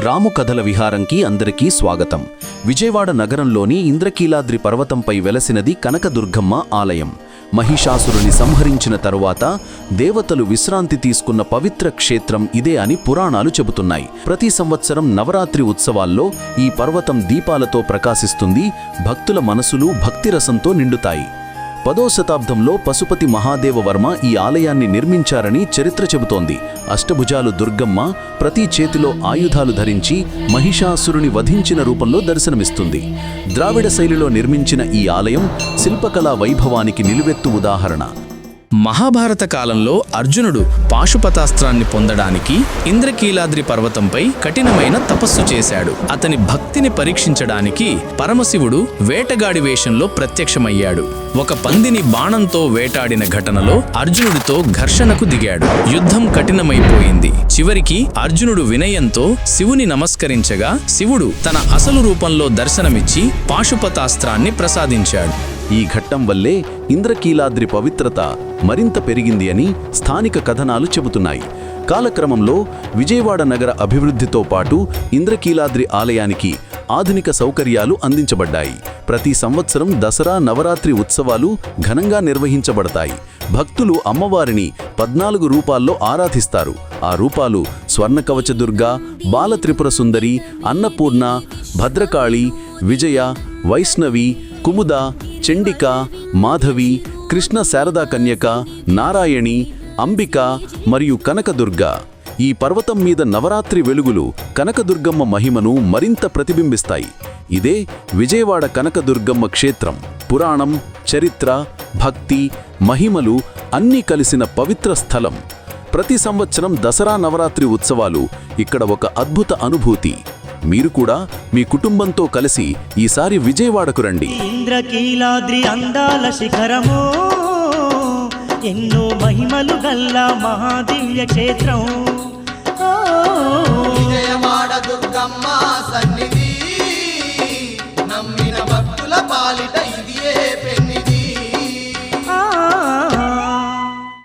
రాము కథల విహారంకి అందరికీ స్వాగతం. విజయవాడ నగరంలోని ఇంద్రకీలాద్రి పర్వతంపై వెలసినది కనకదుర్గమ్మ ఆలయం. మహిషాసురుని సంహరించిన తరువాత దేవతలు విశ్రాంతి తీసుకున్న పవిత్ర క్షేత్రం ఇదే అని పురాణాలు చెబుతున్నాయి. ప్రతి సంవత్సరం నవరాత్రి ఉత్సవాల్లో ఈ పర్వతం దీపాలతో ప్రకాశిస్తుంది భక్తుల మనసులు భక్తిరసంతో నిండుతాయి. పదో శతాబ్దంలో పశుపతి మహాదేవవర్మ ఈ ఆలయాన్ని నిర్మించారని చరిత్ర చెబుతోంది. అష్టభుజాలు దుర్గమ్మ ప్రతి చేతిలో ఆయుధాలు ధరించి మహిషాసురుని వధించిన రూపంలో దర్శనమిస్తుంది. ద్రావిడ శైలిలో నిర్మించిన ఈ ఆలయం శిల్పకళా వైభవానికి నిలువెత్తు ఉదాహరణ. మహాభారత కాలంలో అర్జునుడు పాశుపతాస్త్రాన్ని పొందడానికి ఇంద్రకీలాద్రి పర్వతంపై కఠినమైన తపస్సు చేశాడు. అతని భక్తిని పరీక్షించడానికి పరమశివుడు వేటగాడి వేషంలో ప్రత్యక్షమయ్యాడు. ఒక పందిని బాణంతో వేటాడిన ఘటనలో అర్జునుడితో ఘర్షణకు దిగాడు. యుద్ధం కఠినమైపోయింది. చివరికి అర్జునుడు వినయంతో శివుని నమస్కరించగా శివుడు తన అసలు రూపంలో దర్శనమిచ్చి పాశుపతాస్త్రాన్ని ప్రసాదించాడు. ఈ ఘట్టం వల్లే ఇంద్రకీలాద్రి పవిత్రత మరింత పెరిగింది అని స్థానిక కథనాలు చెబుతున్నాయి. కాలక్రమంలో విజయవాడ నగర అభివృద్ధితో పాటు ఇంద్రకీలాద్రి ఆలయానికి ఆధునిక సౌకర్యాలు అందించబడ్డాయి. ప్రతి సంవత్సరం దసరా నవరాత్రి ఉత్సవాలు ఘనంగా నిర్వహించబడతాయి. భక్తులు అమ్మవారిని పద్నాలుగు రూపాల్లో ఆరాధిస్తారు. ఆ రూపాలు స్వర్ణకవచదుర్గ బాలత్రిపుర సుందరి అన్నపూర్ణ భద్రకాళి విజయ వైష్ణవి కుముద చండిక మాధవి కృష్ణ శారదా కన్యక నారాయణి అంబిక మరియు కనకదుర్గ. ఈ పర్వతం మీద నవరాత్రి వెలుగులు కనకదుర్గమ్మ మహిమను మరింత ప్రతిబింబిస్తాయి. ఇదే విజయవాడ కనకదుర్గమ్మ క్షేత్రం. పురాణం చరిత్ర భక్తి మహిమలు అన్నీ కలిసిన పవిత్ర స్థలం. ప్రతి సంవత్సరం దసరా నవరాత్రి ఉత్సవాలు ఇక్కడ ఒక అద్భుత అనుభూతి. మీరు కూడా మీ కుటుంబంతో కలిసి ఈసారి విజయవాడకు రండి. ఇంద్రకీలాద్రి అందాల శిఖరము ఎన్నో మహిమలు గల్ల మహాదివ్య క్షేత్రం. ఓ, విజయవాడ దుర్గమ్మ సన్నిధి నమ్మిన భక్తుల పాలిట